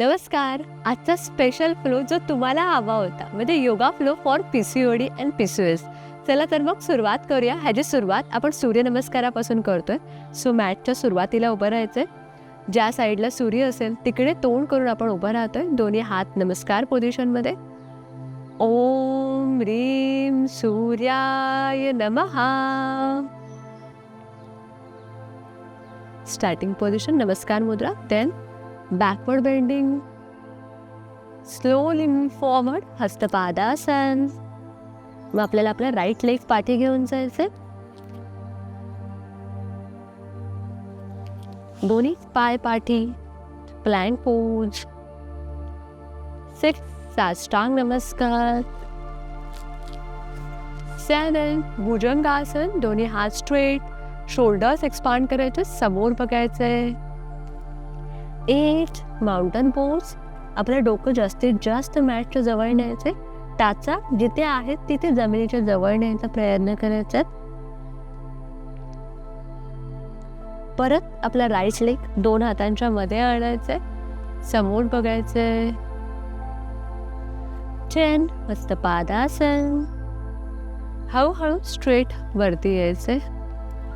नमस्कार. आजचा special flow जो तुम्हाला हवा होता म्हणजे yoga flow for P C O D and P C S चला तर मग सुरुवात करूया. ह्याची सुरुवात आपण सूर्यनमस्कारापासून करतोय. सो मॅटच्या सुरुवातीला उभं राहायचंय. ज्या साईडला सूर्य असेल तिकडे तोंड करून आपण उभं राहतोय. दोन्ही हात नमस्कार पोझिशनमध्ये ओम रीम सूर्याय नमहा स्टार्टिंग पोझिशन नमस्कार मुद्रा. Then backward bending slowly forward Hastapadasana मग आपल्याला आपला राईट लेग पाठी घेऊन जायचे दोन्ही पाय पाठी प्लॅन पोज सिक्स साष्टांग नमस्कार सेवन भुजंगासन दोन्ही हात स्ट्रेट शोल्डर्स एक्सपांड करायचे समोर बघायचंय. एट माउंटन पोल्स आपलं डोकं जास्तीत जास्त मॅटच्या जवळ न्यायचे टाचा जिथे आहेत तिथे जमिनीच्या जवळ न्यायचा प्रयत्न करायचा परत आपला राईट लेग दोन हातांच्या मध्ये आणायचंय. समोर बघायचंय. चेन मस्त पादासन. हळूहळू स्ट्रेट वरती यायचंय.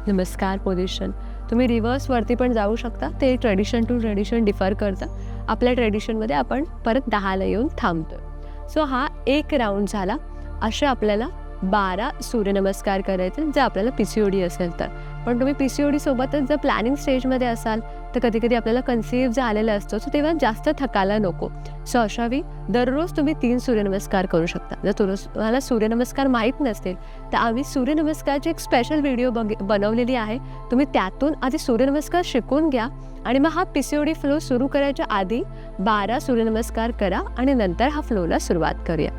नमस्कार पोझिशन तुम्ही रिव्हर्सवरती पण जाऊ शकता. ते ट्रेडिशन टू ट्रेडिशन डिफर करतं. आपल्या ट्रेडिशनमध्ये आपण परत दहाला येऊन थांबतो सो हा एक राऊंड झाला. असे आपल्याला बारा सूर्यनमस्कार करायचे जे आपल्याला पी सी ओ डी असेल तर. पण तुम्ही पी सी ओ डीसोबतच जर प्लॅनिंग स्टेजमध्ये असाल तर कधी कधी आपल्याला कन्सिव्ह झालेला असतो सो तेव्हा जास्त थकायला नको. सो अशावी दररोज तुम्ही तीन सूर्यनमस्कार करू शकता. जर तुला तुम्हाला सूर्यनमस्कार माहीत नसतील तर आम्ही सूर्यनमस्कारची एक स्पेशल व्हिडिओ बघ बनवलेली आहे. तुम्ही त्यातून आधी सूर्यनमस्कार शिकून घ्या आणि मग हा P C O D flow सुरू करायच्या आधी बारा सूर्यनमस्कार करा आणि नंतर हा फ्लोला सुरुवात करूया.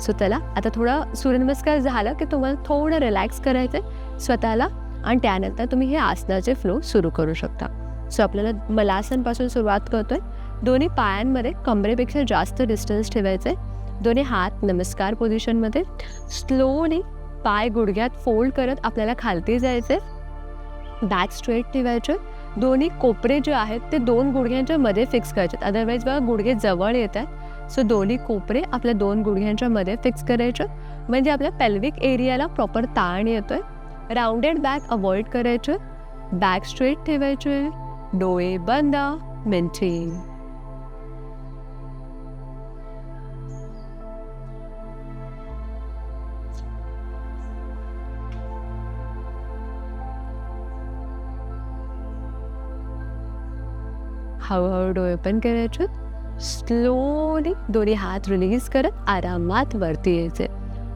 सो चला आता थोडा सूर्यनमस्कार झाला की तुम्हाला थोडं रिलॅक्स करायचं आहे स्वतःला आणि त्यानंतर तुम्ही हे आसनाचे फ्लो सुरू करू शकता. सो आपल्याला मलासनपासून सुरुवात करतोय. दोन्ही पायांमध्ये कमरेपेक्षा जास्त डिस्टन्स ठेवायचं आहे दोन्ही हात नमस्कार पोझिशनमध्ये स्लोली पाय गुडघ्यात फोल्ड करत आपल्याला खालती जायचे बॅक स्ट्रेट ठेवायचे दोन्ही कोपरे जे आहेत ते दोन गुडघ्यांच्या मध्ये फिक्स करायचे अदरवाईज बघा गुडघे जवळ येत आहेत सो दोन्ही कोपरे आपल्या दोन गुडघ्यांच्या मध्ये फिक्स करायचे. म्हणजे आपल्या पेल्विक एरियाला प्रॉपर ताण येतोय. राऊंडेड बॅक अवॉइड करायचे. बॅक स्ट्रेट ठेवायचे. डोळे बंद मेंटेन हळूहळू डोळे ओपन करायचे स्लोली दोन्ही हात रिलीज करत आरामात वरती यायचे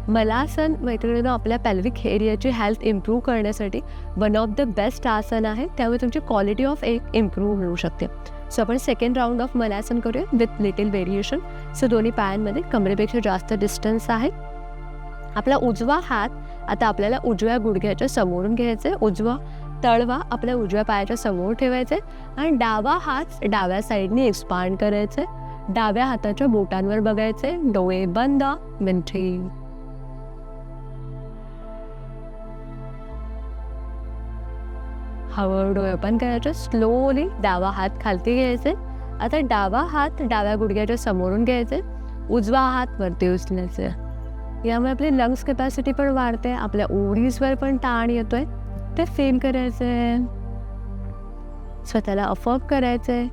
मलासन मैत्रिणीनं आपल्या पॅल्विक एरियाची हेल्थ इम्प्रूव्ह करण्यासाठी वन ऑफ द बेस्ट आसन आहे. त्यामुळे तुमची क्वालिटी ऑफ एक इम्प्रूव्ह होऊ शकते. सो आपण सेकंड राऊंड ऑफ मलासन करूया विथ लिटिल व्हेरिएशन सो दोन्ही पायांमध्ये कमरेपेक्षा जास्त डिस्टन्स आहे. आपला उजवा हात आता आपल्याला उजव्या गुडघ्याच्या समोरून घ्यायचा आहे उजवा तळवा आपल्या उजव्या पायाच्या समोर ठेवायचा आहे आणि डावा हात डाव्या साईडने एक्सपांड करायचे डाव्या हाताच्या बोटांवर बघायचे डोळे बंद मिंठी हळूहळू डोळे ओपन करायचे. स्लोली डावा हात खालती घ्यायचे. आता डावा हात डाव्या गुडघ्याच्या समोरून घ्यायचे. उजवा हात वरती उचलायचे. यामुळे आपली लंग्स कॅपॅसिटी पण वाढते. आपल्या ओढीजवर पण ताण येतोय. ते फील करायचे. स्वतःला अफर्म करायचे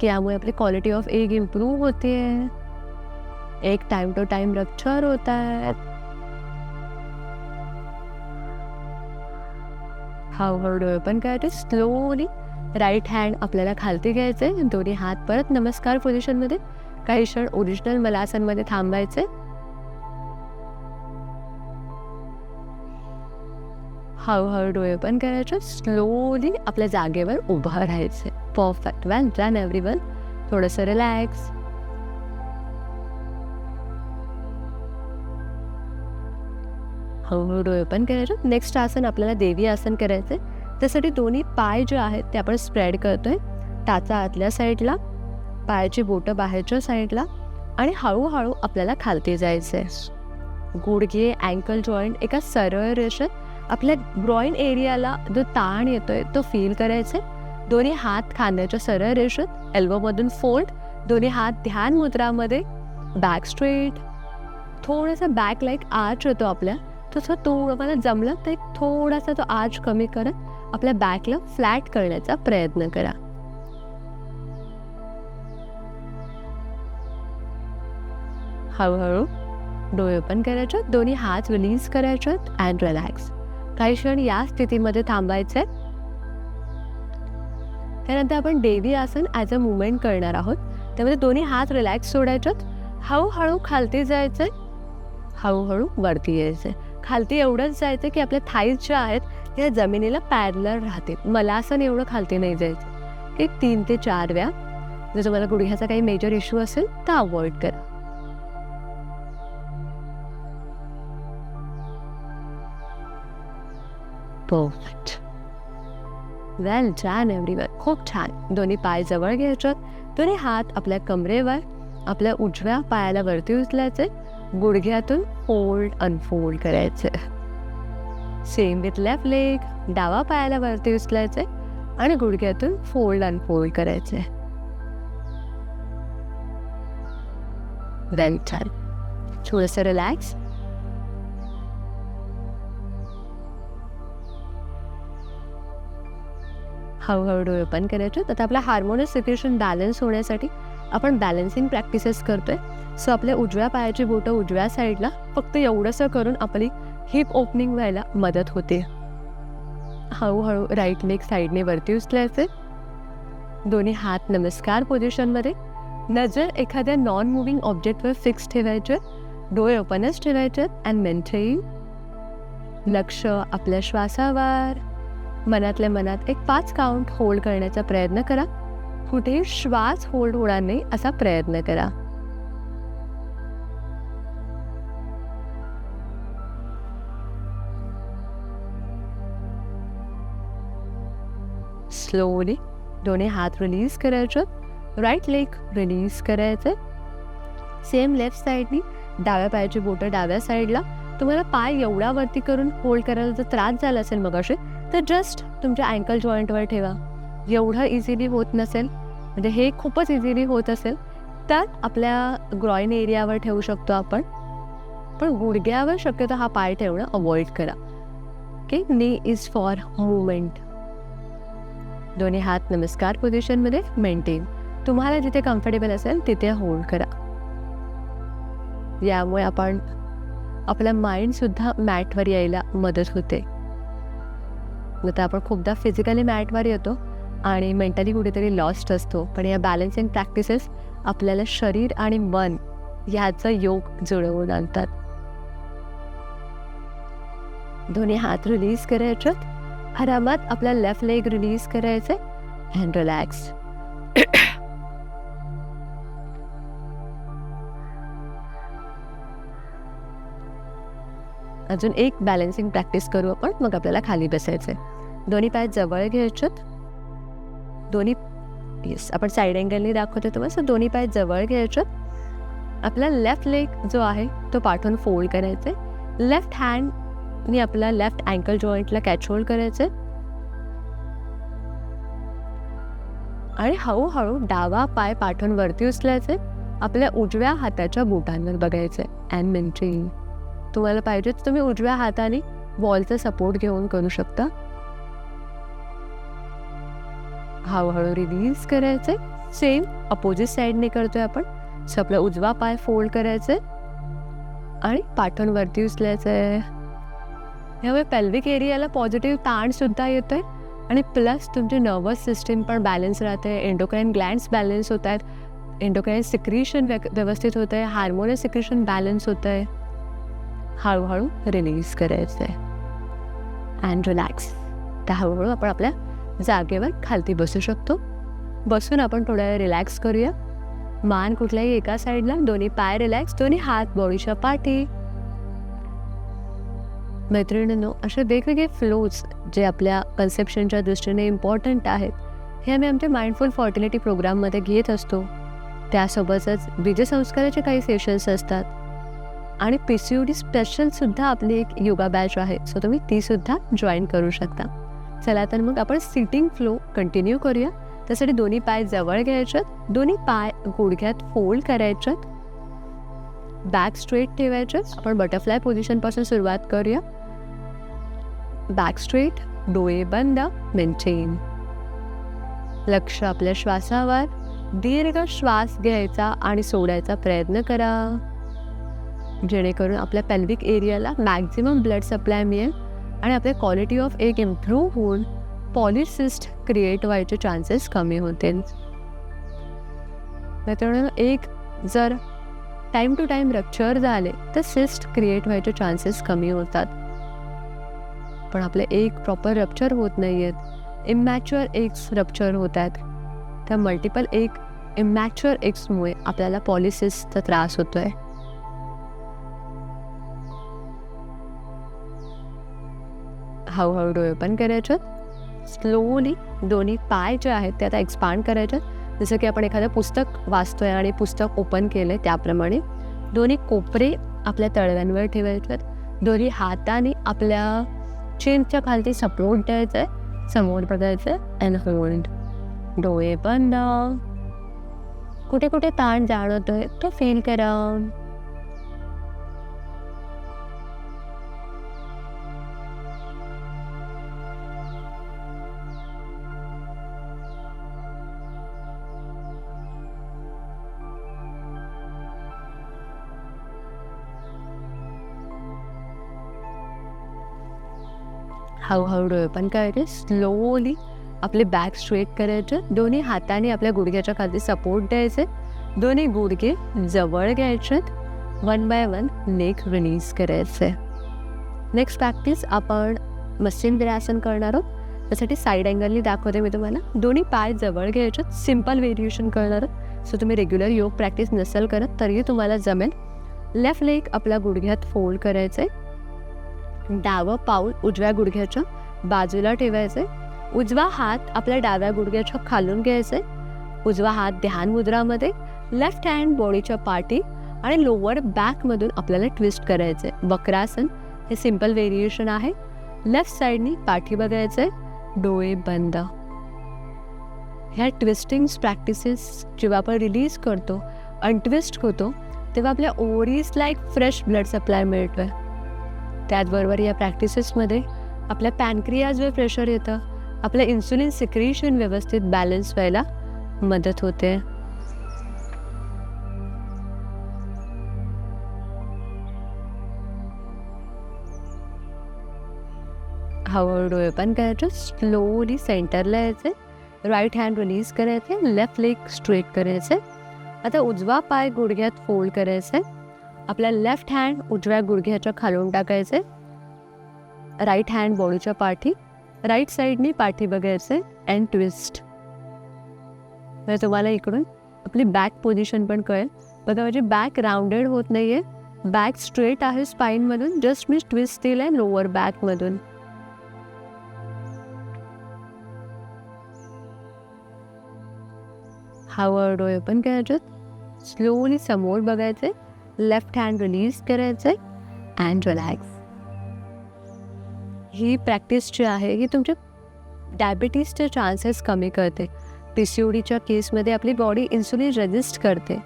की यामुळे आपली क्वालिटी ऑफ एग इम्प्रूव्ह होते एक टाइम टू टाइम रक्चर होत आहेत हळूहळू डोळे ओपन करायचे स्लोली राईट हँड आपल्याला खालती घ्यायचं आहे दोन्ही हात परत नमस्कार पोझिशनमध्ये काही क्षण ओरिजिनल मलासनमध्ये थांबायचे. हळूहळू डोळे पण करायचे स्लोली आपल्या जागेवर उभं राहायचे. Perfect well done every one थोडंसं रिलॅक्स हळूहळू डोळे ओपन करायचे. नेक्स्ट आसन आपल्याला देवी आसन करायचं आहे त्यासाठी दोन्ही पाय जे आहेत ते आपण स्प्रेड करतोय. टाचा आतल्या साईडला पायाची बोटं बाहेरच्या साईडला आणि हळूहळू आपल्याला खालती जायचं आहे गुडघे अँकल जॉईंट एका सरळ रेषेत आपल्या ग्रॉईन एरियाला जो ताण येतोय तो फील करायचा दोन्ही हात खांद्याच्या सरळ रेषेत एल्बोमधून फोल्ड दोन्ही हात ध्यान मुद्रामध्ये बॅक स्ट्रेट थोडासा बॅक लाईक आर्च होतो आपल्या. तसं थोडं मला जमलं तर एक थोडासा तो आर्च कमी करत आपल्या बॅकला फ्लॅट करण्याचा प्रयत्न करा. हळूहळू डोळे ओपन करायचे दोन्ही हात रिलीज करायचे अँड रिलॅक्स काही क्षण या स्थितीमध्ये थांबायचे त्यानंतर आपण देवी आसन ॲज अ मुवमेंट करणार आहोत. त्यामध्ये दोन्ही हात रिलॅक्स सोडायचे हळूहळू खालती जायचे हळूहळू वरती यायचे खालती एवढंच जायचं की आपल्या थाईज ज्या आहेत या जमिनीला पॅरलर राहतील. मला असं एवढं खालती नाही जायचं. एक तीन ते चार व्या जर तुम्हाला गुडघ्याचा काही मेजर इश्यू असेल तर अवॉइड करा. परफेक्ट वेल छान एव्हरीवर खूप छान. दोन्ही पाय जवळ घ्यायचे दोन्ही हात आपल्या कमरेवर आपल्या उजव्या पायाला वरती उचलायचे. गुडघ्यातून फोल्ड अनफोल्ड करायचं. सेम विथ लेफ्ट लेग डावा पायाला वरती उचलायचे आणि गुडघ्यातून फोल्ड अनफोल्ड करायचे. वेल छान थोडंसं रिलॅक्स हळूहळू डोळे ओपन करायचे. तर आपला हार्मोनस सिच्युएशन बॅलन्स होण्यासाठी आपण बॅलन्सिंग प्रॅक्टिसेस करतोय. सो आपल्या उजव्या पायाची बोटं उजव्या साईडला फक्त एवढंसं करून आपली हिप ओपनिंग व्हायला मदत होते. हळूहळू राईट लेग साईडने वरती उचलायचे. दोन्ही हात नमस्कार पोझिशनमध्ये नजर एखाद्या नॉन मुव्हिंग ऑब्जेक्टवर फिक्स ठेवायचे. डोळे ओपनच ठेवायचे अँड मेंटेन लक्ष आपल्या श्वासावर. मनातल्या मनात एक पाच काउंट होल्ड करण्याचा प्रयत्न करा. कुठेही श्वास होल्ड होणार नाही असा प्रयत्न करा. स्लोली दोन्ही हात रिलीज करायचं. राईट लेग रिलीज करायचं. सेम लेफ्ट साईडनी डाव्या पायाची बोटं डाव्या साईडला तुम्हाला पाय एवढा वरती करून होल्ड करायला जर त्रास झाला असेल मग असे तर जस्ट तुमच्या अँकल जॉईंटवर ठेवा. एवढं इझिली होत नसेल म्हणजे हे खूपच इझिली होत असेल तर आपल्या ग्रॉईन एरियावर ठेवू शकतो आपण. पण गुडघ्यावर शक्यतो हा पाय ठेवणं अवॉइड करा. की नी इज फॉर मुवमेंट दोन्ही हात नमस्कार पोझिशनमध्ये मेंटेन तुम्हाला जिथे कम्फर्टेबल असेल तिथे होल्ड करा. यामुळे आपण आपला माइंडसुद्धा मॅटवर यायला मदत होते. आता आपण खूपदा फिजिकली मॅटवर येतो. आणि मेंटली कुठेतरी लॉस्ट असतो. पण या बॅलन्सिंग प्रॅक्टिसेस आपल्याला शरीर आणि मन ह्याचा योग जुळवून आणतात. दोन्ही हात रिलीज करायचे आरामात आपला लेफ्ट लेग रिलीज करायचे अँड रिलॅक्स अजून एक बॅलन्सिंग प्रॅक्टिस करू आपण. मग आपल्याला खाली बसायचे दोन्ही पाय जवळ घ्यायचेत. दोन्ही येस आपण साईड अँगलनी दाखवतो तेव्हा सो दोन्ही पाय जवळ घ्यायचे. आपला लेफ्ट लेग जो आहे तो पाठवून फोल्ड करायचे लेफ्ट हँडनी आपला लेफ्ट अँकल जॉईंटला कॅच होल्ड करायचे आणि हळूहळू डावा पाय पाठवून वरती उचलायचे आपल्या उजव्या हाताच्या बोटांवर बघायचे अँड मेंटेन तुम्हाला पाहिजे तुम्ही उजव्या हाताने वॉलचा सपोर्ट घेऊन करू शकता. हळूहळू रिलीज करायचे सेम अपोजिट साईडने करतोय आपण. सो आपला उजवा पाय फोल्ड करायचे आणि पाठवून वरती उचलायचं आहे ह्यामुळे पेल्विक एरियाला पॉझिटिव्ह ताणसुद्धा येतो आहे आणि प्लस तुमची नर्वस सिस्टीम पण बॅलन्स राहते. एंडोक्राईन ग्लँड्स बॅलन्स होत आहेत. एंडोक्राईन सिक्रिशन व्यवस्थित होत आहे हार्मोनल सिक्रिशन बॅलन्स होत आहे हळूहळू रिलीज करायचं आहे अँड रिलॅक्स त्या हळूहळू आपण आपल्या जागेवर खालती बसू शकतो. बसून आपण थोड्या वेळ रिलॅक्स करूया. मान कुठल्याही एका साईडला दोन्ही पाय रिलॅक्स दोन्ही हात बॉडीच्या पाठी. मैत्रिणींनो असे वेगवेगळे फ्लोज जे आपल्या कन्सेप्शनच्या दृष्टीने इम्पॉर्टंट आहेत हे आम्ही आमच्या माइंडफुल फर्टिलिटी प्रोग्राममध्ये घेत असतो. त्यासोबतच बीजसंस्काराचे काही सेशन्स असतात. आणि पी सी यू डी स्पेशलसुद्धा आपली एक योगा बॅच आहे सो तुम्ही तीसुद्धा जॉईन करू शकता. चला तर मग आपण सिटिंग फ्लो कंटिन्यू करूया. त्यासाठी दोन्ही पाय जवळ घ्यायच्यात दोन्ही पाय गुडघ्यात फोल्ड करायच्यात बॅक स्ट्रेट ठेवायच्यात आपण बटरफ्लाय पोझिशनपासून सुरुवात करूया. बॅक स्ट्रेट डोळे बंद मेंटेन लक्ष आपल्या श्वासावर दीर्घ श्वास घ्यायचा आणि सोडायचा प्रयत्न करा. जेणेकरून आपल्या पेल्विक एरियाला मॅक्झिमम ब्लड सप्लाय मिळेल. आणि आपले क्वालिटी ऑफ एक इम्प्रूव्ह होऊन पॉलिसिस्ट क्रिएट व्हायचे चान्सेस कमी होतील. त्याच्यामुळे एक जर टाईम टू टाईम रप्चर झाले तर सिस्ट क्रिएट व्हायचे चान्सेस कमी होतात. पण आपले एक प्रॉपर रप्चर होत नाही आहेत इमॅच्युअर एग्स रप्चर होत आहेत त्या मल्टिपल एक इमॅच्युअर एग्समुळे आपल्याला पॉलिसिसचा त्रास होतो आहे हळूहळू डोळे ओपन करायच्यात स्लोली दोन्ही पाय जे आहेत ते आता एक्सपांड करायच्यात जसं की आपण एखादं पुस्तक वाचतोय आणि पुस्तक ओपन केलं आहे त्याप्रमाणे दोन्ही कोपरे आपल्या तळव्यांवर ठेवायच्यात दोन्ही हाताने आपल्या चेनच्या खालती सपोर्ट द्यायचं आहे समोर बघायचं आहे अँड होल्ड डोळे बंद. कुठे कुठे ताण जाणवतोय तो फील करा. हळूहळू डोळे काय करायचे. स्लोली आपले बॅक स्ट्रेट करायचे. दोन्ही हाताने आपल्या गुडघ्याच्या खाली सपोर्ट द्यायचे. दोन्ही गुडघे जवळ घ्यायचे. One by one neck release करायचे. नेक्स्ट प्रॅक्टिस आपण मत्स्येंद्रासन करणार आहोत. त्यासाठी साईड अँगलनी दाखवते मी तुम्हाला. दोन्ही पाय जवळ घ्यायचे. सिंपल व्हेरिएशन करणार सो तुम्ही रेग्युलर योग प्रॅक्टिस नसेल करत तरीही तुम्हाला जमेल. लेफ्ट लेग आपल्या गुडघ्यात फोल्ड करायचं आहे डावं पाऊल उजव्या गुडघ्याच्या बाजूला ठेवायचे उजवा हात आपल्या डाव्या गुडघ्याच्या खालून घ्यायचे उजवा हात ध्यान मुद्रामध्ये लेफ्ट हँड बॉडीच्या पाठी आणि लोअर बॅकमधून आपल्याला ट्विस्ट करायचे वक्रासन हे सिंपल व्हेरिएशन आहे. लेफ्ट साईडनी पाठी बघायचे डोळे बंद. ह्या ट्विस्टिंग प्रॅक्टिसेस जेव्हा आपण रिलीज करतो अनट्विस्ट होतो तेव्हा आपल्या ओरीजला एक फ्रेश ब्लड सप्लाय मिळतो आहे त्याचबरोबर या प्रॅक्टिसेसमध्ये आपल्या पॅनक्रियाजवर प्रेशर येतं आपलं इन्सुलिन सिक्रिशन व्यवस्थित बॅलन्स व्हायला मदत होते. हळूहळू डोळे पण करायचे स्लोली सेंटरला यायचे राईट हँड रिलीज करायचे लेफ्ट लेग स्ट्रेट करायचे. आता उजवा पाय गुडघ्यात फोल्ड करायचे. आपल्या लेफ्ट हँड उजव्या गुडघ्याच्या खालून टाकायचे. राईट हँड बॉडीच्या पाठी राईट साईडनी पाठी बघायचे अँड ट्विस्ट तर तुम्हाला इकडून आपली बॅक पोझिशन पण कळेल. बघा माझी बॅक राऊंडेड होत नाही आहे बॅक स्ट्रेट आहे स्पाईनमधून जस्ट मी ट्विस्ट दिलं आहे लोअर बॅकमधून हळूहळू डोळे काय याच्यात स्लोली समोर बघायचे. लेफ्ट हँड रिलीज करायचं आहे अँड रिलॅक्स ही प्रॅक्टिस जी आहे ही तुमच्या डायबिटीजचे चान्सेस कमी करते. पी सी ओ डीच्या केसमध्ये आपली बॉडी इन्सुलिन रेजिस्ट करते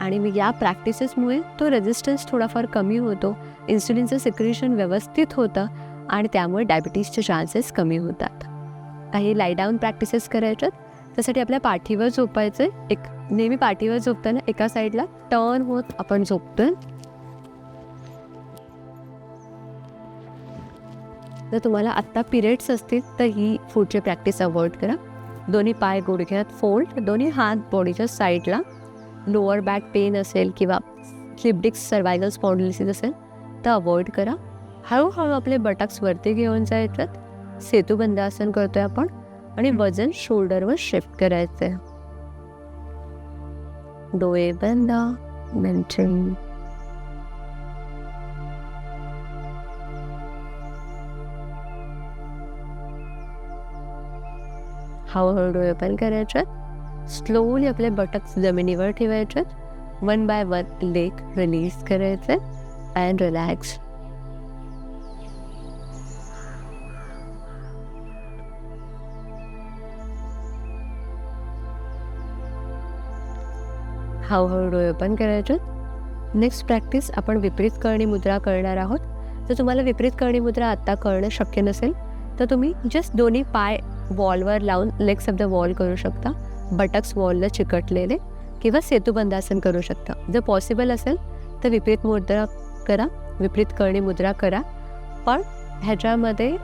आणि मग या प्रॅक्टिसेसमुळे तो रेजिस्टन्स थोडाफार कमी होतो इन्सुलिनचं सिक्रेशन व्यवस्थित होतं आणि त्यामुळे डायबिटीजचे चान्सेस कमी होतात. काही लायडाऊन प्रॅक्टिसेस करायच्यात त्यासाठी आपल्या पाठीवर झोपायचं एक नेहमी पाठीवर झोपताना एका साईडला टर्न होत आपण झोपतो जर तुम्हाला आत्ता पिरियड्स असतील तर ही पुढची प्रॅक्टिस अवॉइड करा. दोन्ही पाय गुडघ्यात फोल्ड. दोन्ही हात बॉडीच्या साईडला. लोअर बॅक पेन असेल किंवा स्लिपडिक्स सर्वायवल स्पॉन्डिलिसिस असेल तर अवॉइड करा. हळूहळू आपले बटक्स वरती घेऊन जायचं सेतुबंद आसन करतोय आपण आणि वजन शोल्डरवर शिफ्ट करायचं आहे डोळे बंद मेंटेन हळूहळू डोळे ओपन करायचे स्लोली आपले बटक्स जमिनीवर ठेवायचे one by one leg release करायचे. अँड रिलॅक्स हळूहळू डोळे ओपन करायचे. नेक्स्ट प्रॅक्टिस आपण विपरीत करणी मुद्रा करणार आहोत. जर तुम्हाला विपरीत करणी मुद्रा आत्ता करणं शक्य नसेल तर तुम्ही जस्ट दोन्ही पाय वॉलवर लावून लेग्स ऑफ द वॉल करू शकता. बटक्स वॉलला चिकटलेले किंवा सेतुबंधासन करू शकता. जर पॉसिबल असेल तर विपरीत मुद्रा करा विपरीत करणी मुद्रा करा. पण ह्याच्यामध्ये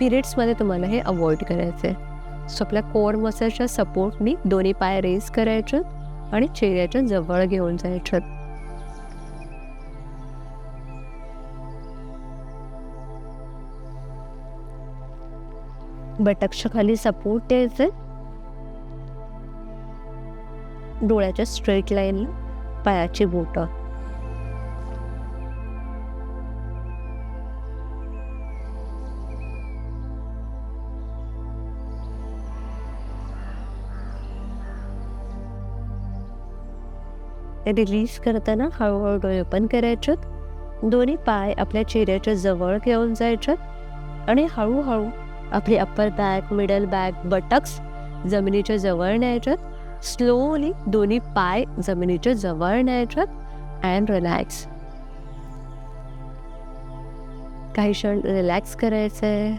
पिरियड्समध्ये तुम्हाला हे अवॉइड करायचं आहे सो आपल्या कोर मसलच्या सपोर्टनी दोन्ही पाय रेस करायचे. आणि चेहऱ्याच्या जवळ घेऊन जायचं. बटक्ष खाली सपोर्ट द्यायचे. डोळ्याच्या स्ट्रेट लाईनला पायाची बोटं. रिलीज करताना हळूहळू डोळे ओपन करायचे दोन्ही पाय आपल्या चेहऱ्याच्या जवळ घेऊन जायचे आणि हळूहळू आपली upper back middle back buttocks जमिनीच्या जवळ न्यायच्यात स्लोली दोन्ही पाय जमिनीच्या जवळ न्यायच्यात अँड रिलॅक्स काही क्षण रिलॅक्स करायचंय.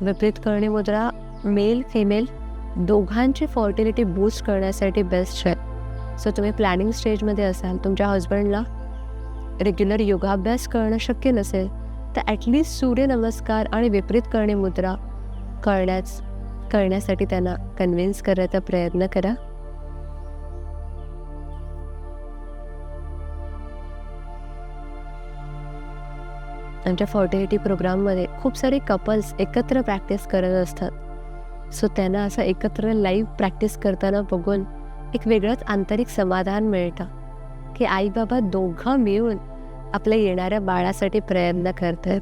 विपरीत करणी मुद्रा मेल फिमेल दोघांची फर्टिलिटी बूस्ट करण्यासाठी बेस्ट आहे. सो तुम्ही प्लॅनिंग स्टेजमध्ये असाल तुमच्या हजबंडला रेग्युलर योगाभ्यास करणं शक्य नसेल तर ॲटलिस्ट सूर्यनमस्कार आणि विपरीत करणे मुद्रा करण्याच करण्यासाठी त्यांना कन्व्हिन्स करायचा प्रयत्न करा. आमच्या फर्टिलिटी प्रोग्राममध्ये खूप सारे कपल्स एकत्र प्रॅक्टिस करत असतात. सो त्यांना असं एकत्र लाईव्ह प्रॅक्टिस करताना बघून एक वेगळंच आंतरिक समाधान मिळतं. की आई बाबा दोघं मिळून आपल्या येणाऱ्या बाळासाठी प्रयत्न करत आहेत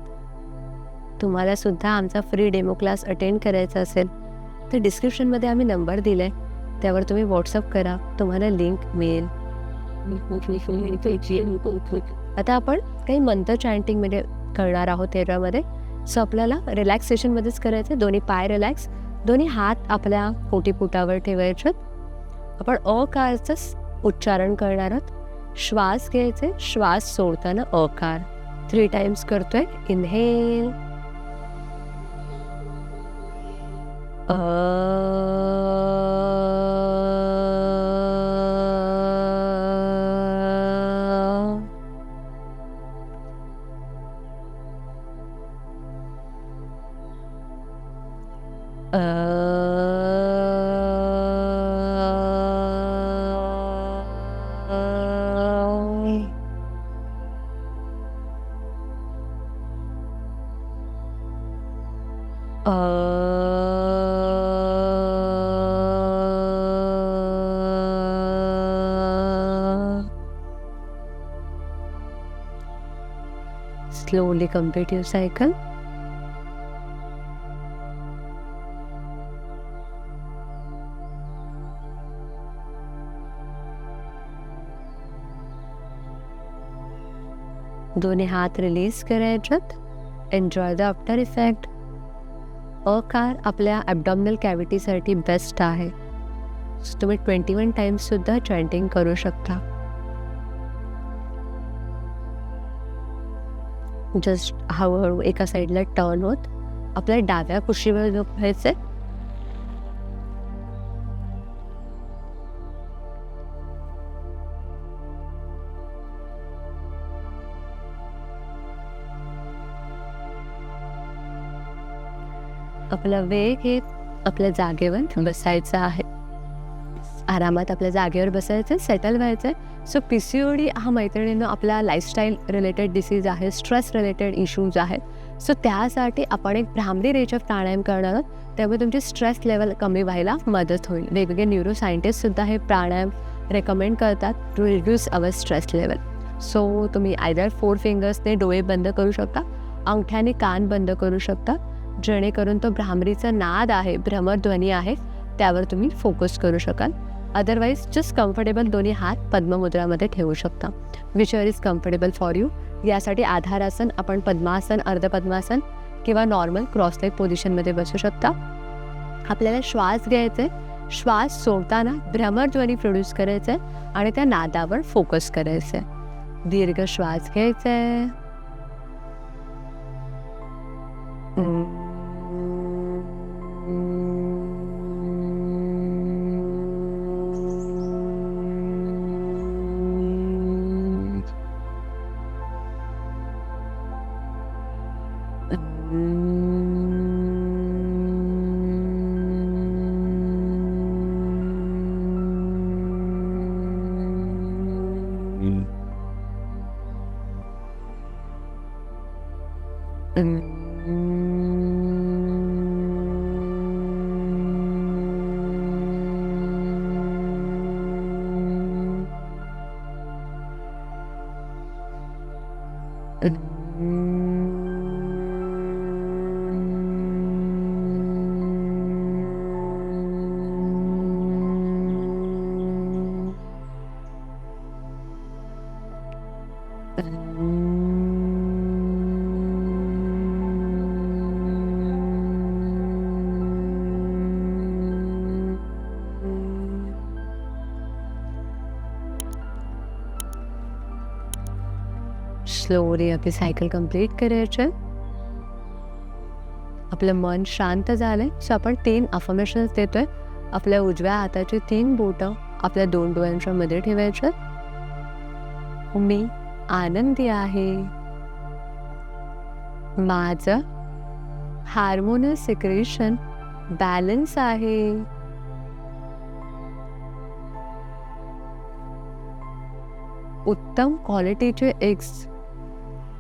तुम्हाला सुद्धा आमचा फ्री डेमो क्लास अटेंड करायचा असेल तर डिस्क्रिप्शनमध्ये आम्ही नंबर दिला आहे त्यावर तुम्ही व्हॉट्सअप करा. तुम्हाला लिंक मिळेल. आता आपण काही मंत्र चॅन्टिंगमध्ये करणार आहोत त्याच्यामध्ये सो आपल्याला रिलॅक्सेशनमध्येच करायचं दोन्ही पाय रिलॅक्स दोन्ही हात आपल्या पोटीपोटावर ठेवायचे. आपण अकारचंच उच्चारण करणार आहोत. श्वास घ्यायचे श्वास सोडताना अकार. थ्री टाइम्स करतोय. Inhale slowly complete your cycle. दोन्ही हात रिलीज करायच्यात एन्जॉय द आफ्टर इफेक्ट अकार आपल्या ॲबडॉमिनल कॅव्हिटीसाठी बेस्ट आहे. सो तुम्ही ट्वेंटी वन टाइम्ससुद्धा चॅन्टिंग करू शकता. जस्ट हळूहळू एका साईडला टर्न होत. आपल्या डाव्या कुशीवर झोपायचे आपला वेळ घेत आपल्या जागेवर बसायचं आहे. आरामात आपल्या जागेवर बसायचं सेटल व्हायचं आहे so P C O D हा मैत्रिणीनं आपला लाईफस्टाईल रिलेटेड डिसीज आहे स्ट्रेस रिलेटेड इश्यूज आहेत. सो त्यासाठी आपण एक भ्रामरी रेच ऑफ प्राणायाम करणार आहोत. त्यामुळे तुमची स्ट्रेस लेवल कमी व्हायला मदत होईल. वेगवेगळे न्यूरो सायंटिस्टसुद्धा हे प्राणायाम रेकमेंड करतात to reduce our stress level so तुम्ही आयदर फोर फिंगर्सने डोळे बंद करू शकता अंगठ्याने कान बंद करू शकता जेणेकरून तो भ्रामरीचा नाद आहे भ्रमरध्वनी आहे त्यावर तुम्ही फोकस करू शकाल. अदरवाईज जस्ट कम्फर्टेबल दोन्ही हात पद्ममुद्रामध्ये ठेवू शकता. Which is comfortable for you यासाठी आधारासन आपण पद्मासन अर्धपद्मासन किंवा नॉर्मल क्रॉसलेग पोझिशनमध्ये बसू शकता. आपल्याला श्वास घ्यायचा आहे श्वास सोडताना भ्रमरध्वनी प्रोड्यूस करायचा आहे आणि त्या नादावर फोकस करायचं आहे दीर्घ श्वास घ्यायचा आहे 嗯。स्लोली आपली सायकल कंप्लीट करायचे. आपलं मन शांत झालंय. सो आपण तीन अफर्मेशन्स देतोय. आपल्या उजव्या हाताची तीन बोटं आपल्या दोन डोळ्यांच्या मध्ये ठेवायचे. मी आनंदी आहे. माझं हार्मोनल सिक्रेशन बॅलन्स आहे. उत्तम क्वालिटीचे एग्स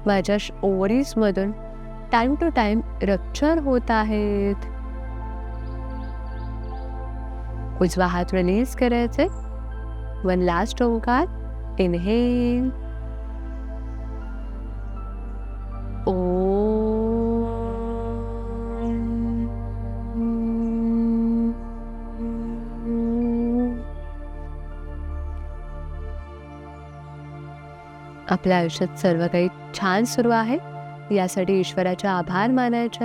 माझ्या ओवरीजमधून टाइम टू टाइम रप्चर होत आहेत. उजवा हात रिलीज करायचे. One last Omkar. इनहेल आपल्या आयुष्यात सर्व काही छान सुरू आहे. यासाठी ईश्वराचे आभार मानायचे.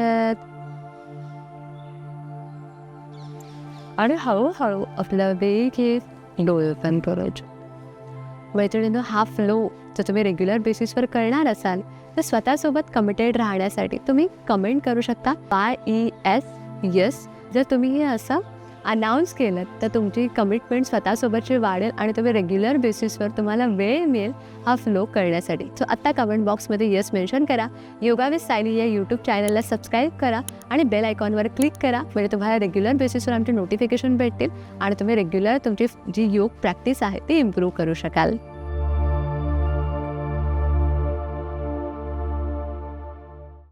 आणि हळूहळू आपलं वेग येत डोळे ओपन करायचे मैत्रिणीनं हा फ्लो जर तुम्ही रेग्युलर बेसिसवर करणार असाल तर स्वतःसोबत कमिटेड राहण्यासाठी तुम्ही कमेंट करू शकता. बाय ई एस यस जर तुम्ही हे असं अनाऊन्स केलं तर तुमची कमिटमेंट स्वतःसोबतची वाढेल आणि तुम्ही रेग्युलर बेसिसवर तुम्हाला वेळ मिळेल हा फ्लो करण्यासाठी. सो आत्ता कमेंट बॉक्समध्ये येस मेन्शन करा. योगा विथ सायली या यूट्यूब चॅनलला सबस्क्राईब करा आणि बेल आयकॉनवर क्लिक करा. म्हणजे तुम्हाला रेग्युलर बेसिसवर आमचे नोटिफिकेशन भेटतील आणि तुम्ही रेग्युलर तुमची जी योग प्रॅक्टिस आहे ती इम्प्रूव्ह करू शकाल.